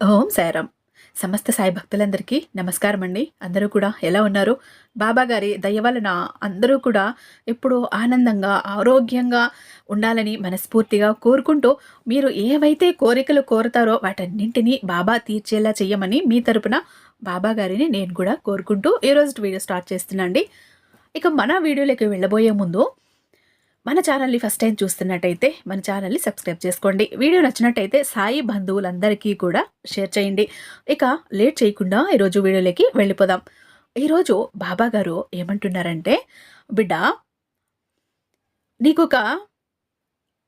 ఓం సాయిరామ్. సమస్త సాయి భక్తులందరికీ నమస్కారం అండి అందరూ కూడా ఎలా ఉన్నారు? బాబా గారి దయ వలన అందరూ కూడా ఎప్పుడూ ఆనందంగా ఆరోగ్యంగా ఉండాలని మనస్ఫూర్తిగా కోరుకుంటూ మీరు ఏవైతే కోరికలు కోరుతారో వాటన్నింటినీ బాబా తీర్చేలా చెయ్యమని మీ తరపున బాబా గారిని నేను కూడా కోరుకుంటూ ఈరోజు వీడియో స్టార్ట్ చేస్తున్నాండి. ఇక మన వీడియోలోకి వెళ్ళబోయే ముందు మన ఛానల్ని ఫస్ట్ టైం చూస్తున్నట్టయితే మన ఛానల్ని సబ్స్క్రైబ్ చేసుకోండి. వీడియో నచ్చినట్టయితే సాయి బంధువులందరికీ కూడా షేర్ చేయండి. ఇక లేట్ చేయకుండా ఈరోజు వీడియోలోకి వెళ్ళిపోదాం. ఈరోజు బాబా గారు ఏమంటున్నారంటే బిడ్డ నీకొక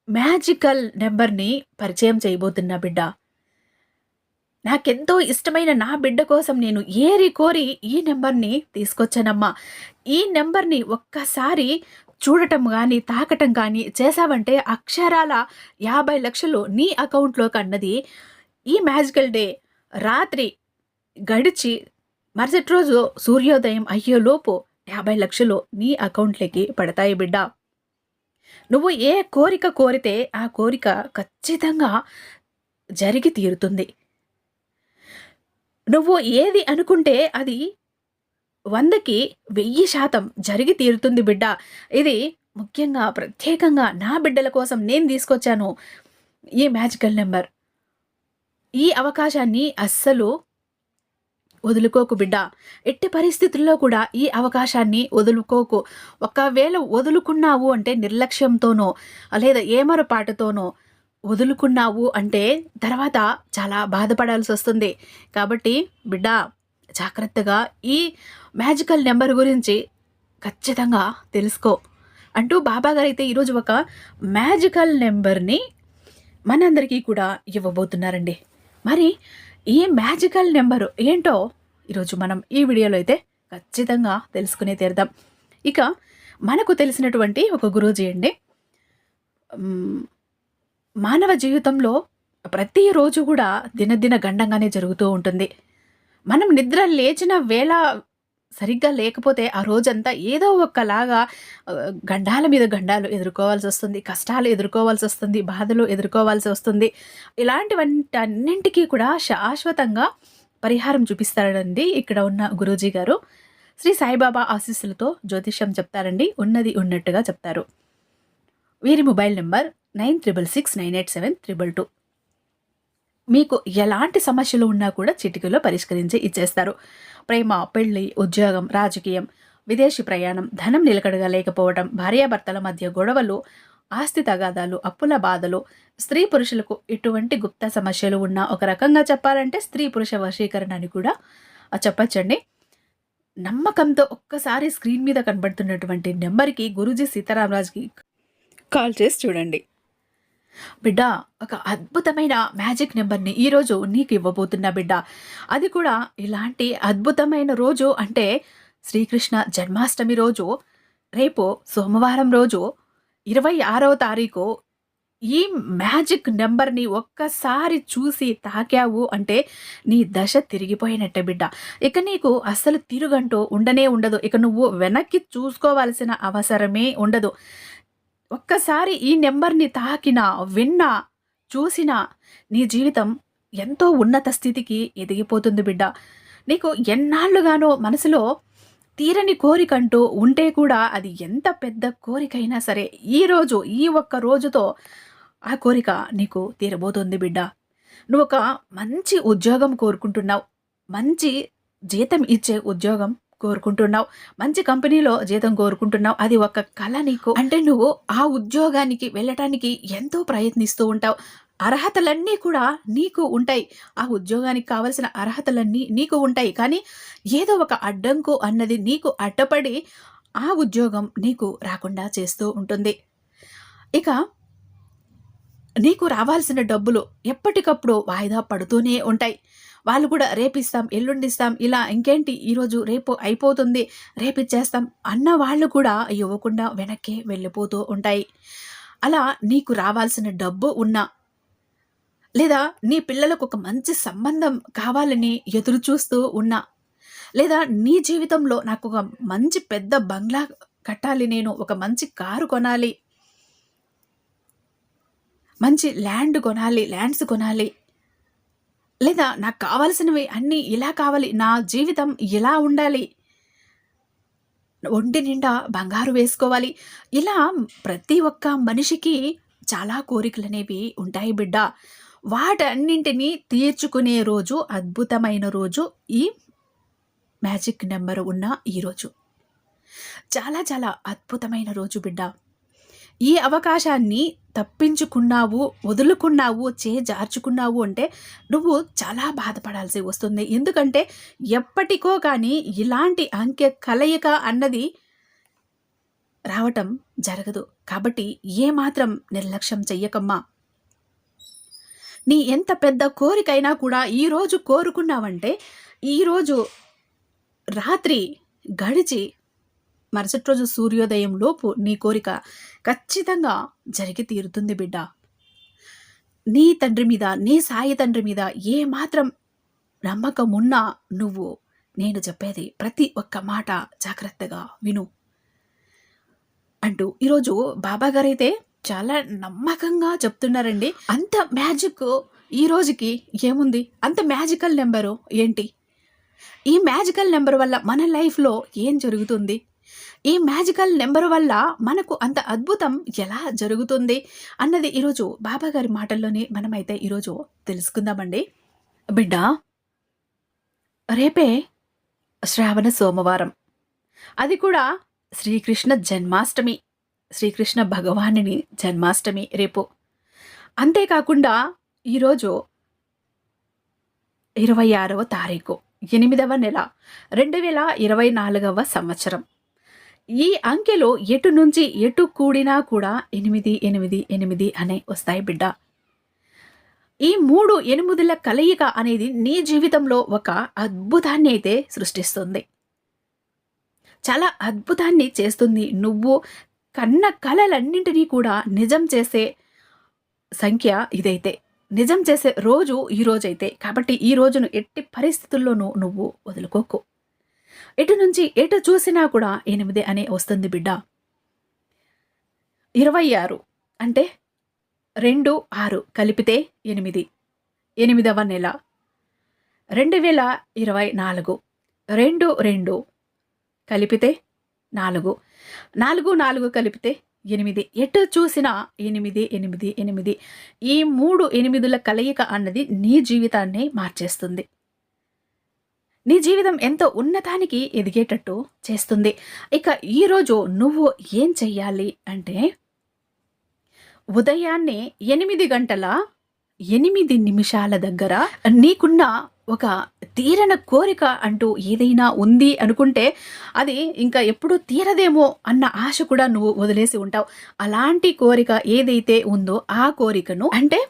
మ్యాజికల్ నెంబర్ని పరిచయం చేయబోతున్నా బిడ్డ. నాకెంతో ఇష్టమైన నా బిడ్డ కోసం నేను ఏరి కోరి ఈ నెంబర్ని తీసుకొచ్చానమ్మా. ఈ నెంబర్ని ఒక్కసారి చూడటం కానీ తాకటం కానీ చేశావంటే అక్షరాల యాభై లక్షలు నీ అకౌంట్లోకి అన్నది ఈ మ్యాజికల్ డే రాత్రి గడిచి మరుసటి రోజు సూర్యోదయం అయ్యేలోపు యాభై లక్షలు నీ అకౌంట్లోకి పడతాయి బిడ్డ. నువ్వు ఏ కోరిక కోరితే ఆ కోరిక ఖచ్చితంగా జరిగి తీరుతుంది. నువ్వు ఏది అనుకుంటే అది వందకి వెయ్యి శాతం జరిగి తీరుతుంది బిడ్డ. ఇది ముఖ్యంగా ప్రత్యేకంగా నా బిడ్డల కోసం నేను తీసుకొచ్చాను ఈ మ్యాజికల్ నెంబర్. ఈ అవకాశాన్ని అస్సలు వదులుకోకు బిడ్డ. ఎట్టి పరిస్థితుల్లో కూడా ఈ అవకాశాన్ని వదులుకోకు. ఒకవేళ వదులుకున్నావు అంటే నిర్లక్ష్యంతోనో లేదా ఏమరపాటుతోనో వదులుకున్నావు అంటే తర్వాత చాలా బాధపడాల్సి వస్తుంది. కాబట్టి బిడ్డ జాగ్రత్తగా ఈ మ్యాజికల్ నెంబర్ గురించి ఖచ్చితంగా తెలుసుకో. అంటూ బాబా గారు అయితే ఈరోజు ఒక మ్యాజికల్ నెంబర్ని మనందరికీ కూడా ఇవ్వబోతున్నారండి. మరి ఈ మ్యాజికల్ నెంబర్ ఏంటో ఈరోజు మనం ఈ వీడియోలో అయితే ఖచ్చితంగా తెలుసుకునే తీరుదాం. ఇక మనకు తెలిసినటువంటి ఒక గురూజీ అండి. మానవ జీవితంలో ప్రతిరోజు కూడా దినదిన గండంగానే జరుగుతూ ఉంటుంది. మనం నిద్ర లేచిన వేళ సరిగ్గా లేకపోతే ఆ రోజంతా ఏదో ఒకలాగా గండాల మీద గండాలు ఎదుర్కోవాల్సి వస్తుంది కష్టాలు ఎదుర్కోవాల్సి వస్తుంది బాధలు ఎదుర్కోవాల్సి వస్తుంది. ఇలాంటివంటన్నింటికీ కూడా శాశ్వతంగా పరిహారం చూపిస్తారండి ఇక్కడ ఉన్న గురూజీ గారు. శ్రీ సాయిబాబా ఆశీస్సులతో జ్యోతిష్యం చెప్తారండి ఉన్నది ఉన్నట్టుగా చెప్తారు. వీరి mobile number nine triple six nine eight seven triple two. మీకు ఎలాంటి సమస్యలు ఉన్నా కూడా చిటికలో పరిష్కరించి ఇచ్చేస్తారు. ప్రేమ పెళ్ళి ఉద్యోగం రాజకీయం విదేశీ ప్రయాణం ధనం నిలకడగా లేకపోవడం భార్యాభర్తల మధ్య గొడవలు ఆస్తి తగాదాలు అప్పుల బాధలు స్త్రీ పురుషులకు ఇటువంటి గుప్త సమస్యలు ఉన్న ఒక రకంగా చెప్పాలంటే స్త్రీ పురుష వశీకరణ అని కూడా చెప్పచ్చండి. నమ్మకంతో ఒక్కసారి స్క్రీన్ మీద కనబడుతున్నటువంటి నెంబర్కి గురుజీ సీతారామరాజుకి కాల్ చేసి చూడండి. బిడ్డ ఒక అద్భుతమైన మ్యాజిక్ నెంబర్ని ఈరోజు నీకు ఇవ్వబోతున్నా బిడ్డ. అది కూడా ఇలాంటి అద్భుతమైన రోజు అంటే శ్రీకృష్ణ జన్మాష్టమి రోజు రేపు సోమవారం రోజు ఇరవై ఆరవ తారీఖు ఈ మ్యాజిక్ నెంబర్ని ఒక్కసారి చూసి తాకావు అంటే నీ దశ తిరిగిపోయినట్టే బిడ్డ. ఇక నీకు అస్సలు తిరుగంటూ ఉండనే ఉండదు. ఇక నువ్వు వెనక్కి చూసుకోవాల్సిన అవసరమే ఉండదు. ఒక్కసారి ఈ నెంబర్ని తాకినా విన్నా చూసినా నీ జీవితం ఎంతో ఉన్నత స్థితికి ఎదిగిపోతుంది బిడ్డ. నీకు ఎన్నాళ్ళుగానో మనసులో తీరని కోరికంటూ ఉంటే కూడా అది ఎంత పెద్ద కోరికైనా సరే ఈరోజు ఈ ఒక్క రోజుతో ఆ కోరిక నీకు తీరబోతుంది బిడ్డ. నువ్వు ఒక మంచి ఉద్యోగం కోరుకుంటున్నావు. మంచి జీతం ఇచ్చే ఉద్యోగం కోరుకుంటున్నావు. మంచి కంపెనీలో జీతం కోరుకుంటున్నావు. అది ఒక కళ నీకు. అంటే నువ్వు ఆ ఉద్యోగానికి వెళ్ళటానికి ఎంతో ప్రయత్నిస్తూ ఉంటావు. అర్హతలన్నీ కూడా నీకు ఉంటాయి. ఆ ఉద్యోగానికి కావలసిన అర్హతలన్నీ నీకు ఉంటాయి. కానీ ఏదో ఒక అడ్డంకు అన్నది నీకు అడ్డపడి ఆ ఉద్యోగం నీకు రాకుండా చేస్తూ ఉంటుంది. ఇక నీకు రావాల్సిన డబ్బులు ఎప్పటికప్పుడు వాయిదా పడుతూనే ఉంటాయి. వాళ్ళు కూడా రేపిస్తాం ఎల్లుండిస్తాం ఇలా ఇంకేంటి ఈరోజు రేపు అయిపోతుంది రేపిచ్చేస్తాం అన్న వాళ్ళు కూడా ఇవ్వకుండా వెనక్కి వెళ్ళిపోతూ ఉంటాయి. అలా నీకు రావాల్సిన డబ్బు ఉన్నా లేదా నీ పిల్లలకు ఒక మంచి సంబంధం కావాలని ఎదురు చూస్తూ ఉన్నా లేదా నీ జీవితంలో నాకు ఒక మంచి పెద్ద బంగ్లా కట్టాలి నేను ఒక మంచి కారు కొనాలి మంచి ల్యాండ్ కొనాలి ల్యాండ్స్ కొనాలి లేదా నాకు కావాల్సినవి అన్నీ ఇలా కావాలి నా జీవితం ఇలా ఉండాలి. ఒంటి నిండా బంగారు వేసుకోవాలి. ఇలా ప్రతి ఒక్క మనిషికి చాలా కోరికలు అనేవి ఉంటాయి బిడ్డ. వాటన్నింటినీ తీర్చుకునే రోజు అద్భుతమైన రోజు ఈ మ్యాజిక్ నెంబర్ ఉన్న ఈరోజు చాలా చాలా అద్భుతమైన రోజు బిడ్డ. ఈ అవకాశాన్ని తప్పించుకున్నావు వదులుకున్నావు చే జార్చుకున్నావు అంటే నువ్వు చాలా బాధపడాల్సి వస్తుంది. ఎందుకంటే ఎప్పటికో కానీ ఇలాంటి అంకె కలయిక అన్నది రావటం జరగదు. కాబట్టి ఏమాత్రం నిర్లక్ష్యం చెయ్యకమ్మా. నీ ఎంత పెద్ద కోరికైనా కూడా ఈరోజు కోరుకున్నావంటే ఈరోజు రాత్రి గడిచి మరుసటి రోజు సూర్యోదయం లోపు నీ కోరిక ఖచ్చితంగా జరిగి తీరుతుంది బిడ్డ. నీ తండ్రి మీద నీ సాయి తండ్రి మీద ఏ మాత్రం నమ్మకం ఉన్నా నువ్వు నేను చెప్పేది ప్రతి ఒక్క మాట జాగ్రత్తగా విను. అంటూ ఈరోజు బాబా గారైతే చాలా నమ్మకంగా చెప్తున్నారండి. అంత మ్యాజిక్ ఈ రోజుకి ఏముంది? అంత మ్యాజికల్ నెంబరు ఏంటి? ఈ మ్యాజికల్ నెంబర్ వల్ల మన లైఫ్లో ఏం జరుగుతుంది? ఈ మ్యాజికల్ నెంబర్ వల్ల మనకు అంత అద్భుతం ఎలా జరుగుతుంది అన్నది ఈరోజు బాబా గారి మాటల్లోనే మనమైతే ఈరోజు తెలుసుకుందామండి. బిడ్డ రేపే శ్రావణ సోమవారం. అది కూడా శ్రీకృష్ణ జన్మాష్టమి శ్రీకృష్ణ భగవానుని జన్మాష్టమి రేపు. అంతేకాకుండా ఈరోజు ఇరవై ఆరవ తారీఖు ఎనిమిదవ నెల రెండు వేల ఇరవై నాలుగవ సంవత్సరం. ఈ అంకెలో ఎటు నుంచి ఎటు కూడినా కూడా ఎనిమిది ఎనిమిది ఎనిమిది అనే వస్తాయి బిడ్డ. ఈ మూడు ఎనిమిదిల కలయిక అనేది నీ జీవితంలో ఒక అద్భుతాన్ని అయితే సృష్టిస్తుంది. చాలా అద్భుతాన్ని చేస్తుంది. నువ్వు కన్న కళలన్నింటినీ కూడా నిజం చేసే సంఖ్య ఇదైతే. నిజం చేసే రోజు ఈ రోజైతే. కాబట్టి ఈ రోజును ఎట్టి పరిస్థితుల్లోనూ నువ్వు వదులుకోకు. ఎటు నుంచి ఎటు చూసినా కూడా ఎనిమిది అనే వస్తుంది బిడ్డ. ఇరవై ఆరు అంటే రెండు ఆరు కలిపితే ఎనిమిది. ఎనిమిదవ నెల రెండు వేల ఇరవై నాలుగు. రెండు రెండు కలిపితే నాలుగు. నాలుగు నాలుగు కలిపితే ఎనిమిది. ఎటు చూసినా ఎనిమిది ఎనిమిది ఎనిమిది. ఈ మూడు ఎనిమిదిల కలయిక అన్నది నీ జీవితాన్ని మార్చేస్తుంది. నీ జీవితం ఎంతో ఉన్నతానికి ఎదిగేటట్టు చేస్తుంది. ఇక ఈరోజు నువ్వు ఏం చెయ్యాలి అంటే ఉదయాన్నే ఎనిమిది గంటల ఎనిమిది నిమిషాల దగ్గర నీకున్న ఒక తీరన కోరిక అంటూ ఏదైనా ఉంది అనుకుంటే అది ఇంకా ఎప్పుడు తీరదేమో అన్న ఆశ కూడా నువ్వు వదిలేసి ఉంటావు. అలాంటి కోరిక ఏదైతే ఉందో ఆ కోరికను అంటే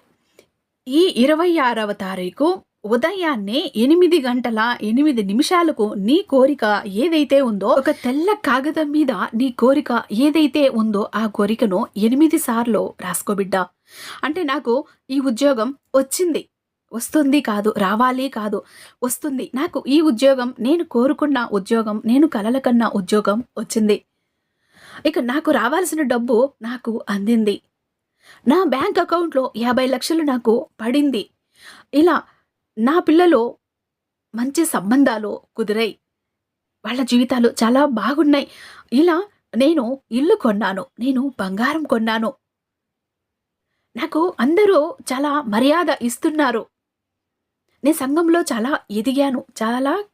ఈ ఇరవై ఆరవ తారీఖు ఉదయాన్నే ఎనిమిది గంటల ఎనిమిది నిమిషాలకు నీ కోరిక ఏదైతే ఉందో ఒక తెల్ల కాగితం మీద నీ కోరిక ఏదైతే ఉందో ఆ కోరికను ఎనిమిది సార్లు రాసుకోబిడ్డా అంటే నాకు ఈ ఉద్యోగం వచ్చింది. వస్తుంది కాదు రావాలి కాదు వస్తుంది. నాకు ఈ ఉద్యోగం నేను కోరుకున్న ఉద్యోగం నేను కలల కన్న ఉద్యోగం వచ్చింది. ఇక నాకు రావాల్సిన డబ్బు నాకు అందింది. నా బ్యాంక్ అకౌంట్లో యాభై లక్షలు నాకు పడింది. ఇలా నా పిల్లలు మంచి సంబంధాలు కుదిరాయి. వాళ్ళ జీవితాలు చాలా బాగున్నాయి. ఇలా నేను ఇల్లు కొన్నాను. నేను బంగారం కొన్నాను. నాకు అందరూ చాలా మర్యాద ఇస్తున్నారు. నేను సంఘంలో చాలా ఎదిగాను. చాలా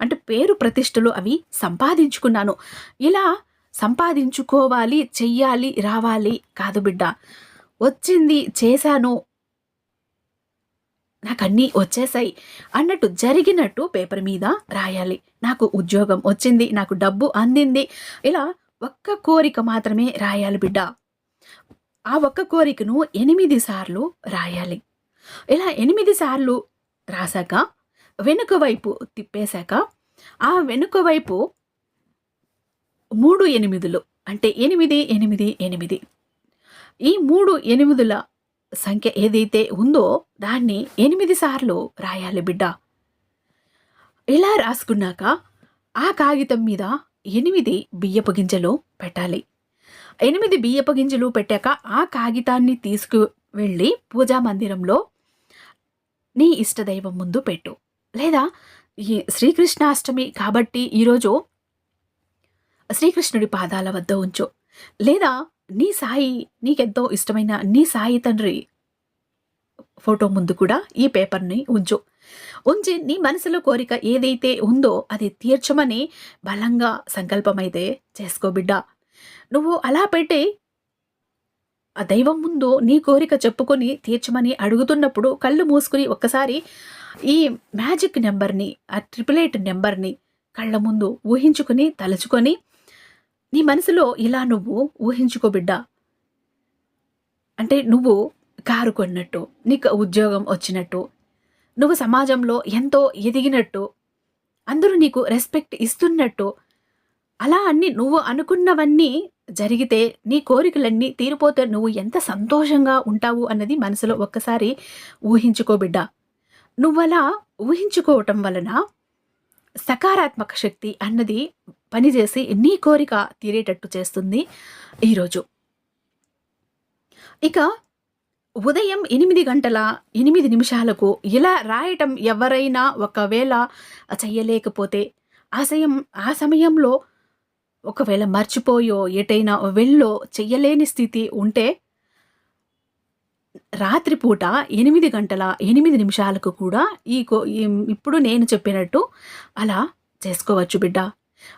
అంటే పేరు ప్రతిష్టలు అవి సంపాదించుకున్నాను. ఇలా సంపాదించుకోవాలి చెయ్యాలి రావాలి. కాదు బిడ్డ వచ్చింది చేశాను. నాకు అన్నీ వచ్చేసాయి అన్నట్టు జరిగినట్టు పేపర్ మీద రాయాలి. నాకు ఉద్యోగం వచ్చింది నాకు డబ్బు అందింది. ఇలా ఒక్క కోరిక మాత్రమే రాయాలి బిడ్డ. ఆ ఒక్క కోరికను ఎనిమిది సార్లు రాయాలి. ఇలా ఎనిమిది సార్లు రాశాక వెనుక వైపు తిప్పేశాక ఆ వెనుక వైపు మూడు ఎనిమిదిలు అంటే ఎనిమిది ఎనిమిది ఎనిమిది. ఈ మూడు ఎనిమిదిల సంఖ్య ఏదైతే ఉందో దాన్ని ఎనిమిది సార్లు రాయాలి బిడ్డ. ఇలా రాసుకున్నాక ఆ కాగితం మీద ఎనిమిది బియ్యపు గింజలు పెట్టాలి. ఎనిమిది బియ్యపు గింజలు పెట్టాక ఆ కాగితాన్ని తీసుకు వెళ్ళి పూజా మందిరంలో నీ ఇష్టదైవం ముందు పెట్టు. లేదా ఈ శ్రీకృష్ణాష్టమి కాబట్టి ఈరోజు శ్రీకృష్ణుడి పాదాల వద్ద ఉంచు. లేదా నీ సాయి నీకెంతో ఇష్టమైన నీ సాయి తండ్రి ఫోటో ముందు కూడా ఈ పేపర్ని ఉంచు. ఉంచి నీ మనసులో కోరిక ఏదైతే ఉందో అది తీర్చమని బలంగా సంకల్పమైతే చేసుకో బిడ్డ. నువ్వు అలా పెట్టి ఆ దైవం ముందు నీ కోరిక చెప్పుకొని తీర్చమని అడుగుతున్నప్పుడు కళ్ళు మూసుకుని ఒక్కసారి ఈ మ్యాజిక్ నెంబర్ని ఆ ట్రిపుల్ ఎయిట్ నెంబర్ని కళ్ళ ముందు ఊహించుకుని తలుచుకొని నీ మనసులో ఇలా నువ్వు ఊహించుకో బిడ్డ. అంటే నువ్వు కారు కొన్నట్టు నీకు ఉద్యోగం వచ్చినట్టు నువ్వు సమాజంలో ఎంతో ఎదిగినట్టు అందరూ నీకు రెస్పెక్ట్ ఇస్తున్నట్టు అలా అన్ని నువ్వు అనుకున్నవన్నీ జరిగితే నీ కోరికలన్నీ తీరిపోతే నువ్వు ఎంత సంతోషంగా ఉంటావు అన్నది మనసులో ఒక్కసారి ఊహించుకో బిడ్డ. నువ్వలా ఊహించుకోవటం వలన సకారాత్మక శక్తి అన్నది పనిచేసి నీ కోరిక తీరేటట్టు చేస్తుంది ఈరోజు. ఇక ఉదయం ఎనిమిది గంటల ఎనిమిది నిమిషాలకు ఇలా రాయటం ఎవరైనా ఒకవేళ చెయ్యలేకపోతే ఆ సమయం ఆ సమయంలో ఒకవేళ మర్చిపోయో ఎటైనా వెళ్ళో చెయ్యలేని స్థితి ఉంటే రాత్రిపూట ఎనిమిది గంటల ఎనిమిది నిమిషాలకు కూడా ఈ కో ఇప్పుడు నేను చెప్పినట్టు అలా చేసుకోవచ్చు బిడ్డ.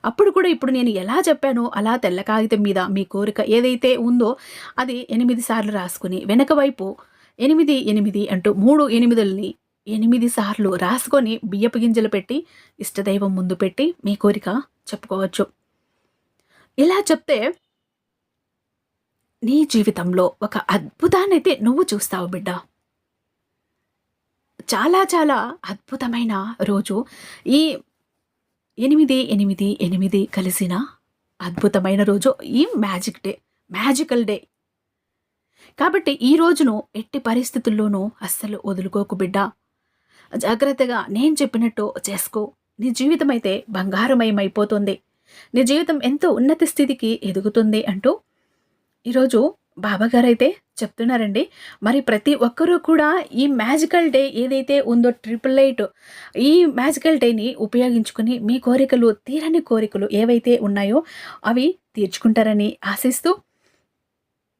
అప్పుడు కూడా ఇప్పుడు నేను ఎలా చెప్పానో అలా తెల్ల కాగితం మీద మీ కోరిక ఏదైతే ఉందో అది ఎనిమిది సార్లు రాసుకుని వెనక వైపు ఎనిమిది ఎనిమిది అంటూ మూడు ఎనిమిదిల్ని ఎనిమిది సార్లు రాసుకొని బియ్యపు గింజలు పెట్టి ఇష్టదైవం ముందు పెట్టి మీ కోరిక చెప్పుకోవచ్చు. ఇలా చెప్తే నీ జీవితంలో ఒక అద్భుతాన్నైతే నువ్వు చూస్తావు బిడ్డ. చాలా చాలా అద్భుతమైన రోజు. ఈ ఎనిమిది ఎనిమిది ఎనిమిది కలిసిన అద్భుతమైన రోజు. ఈ మ్యాజిక్ డే మ్యాజికల్ డే కాబట్టి ఈ రోజును ఎట్టి పరిస్థితుల్లోనూ అస్సలు వదులుకోకు బిడ్డ. జాగ్రత్తగా నేను చెప్పినట్టు చేసుకో. నీ జీవితం అయితే బంగారమయమైపోతుంది. నీ జీవితం ఎంతో ఉన్నత స్థితికి ఎదుగుతుంది అంటూ ఈరోజు బాబాగారు అయితే చెప్తున్నారండి. మరి ప్రతి ఒక్కరూ కూడా ఈ మ్యాజికల్ డే ఏదైతే ఉందో ట్రిపుల్ ఎయిట్ ఈ మ్యాజికల్ డేని ఉపయోగించుకుని మీ కోరికలు తీరని కోరికలు ఏవైతే ఉన్నాయో అవి తీర్చుకుంటారని ఆశిస్తూ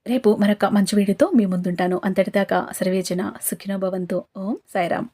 రేపు మరొక మంచి వీడియోతో మీ ముందుంటాను. అంతటిదాకా సర్వేజన సుఖినోభవంతో ఓం సాయిరామ్.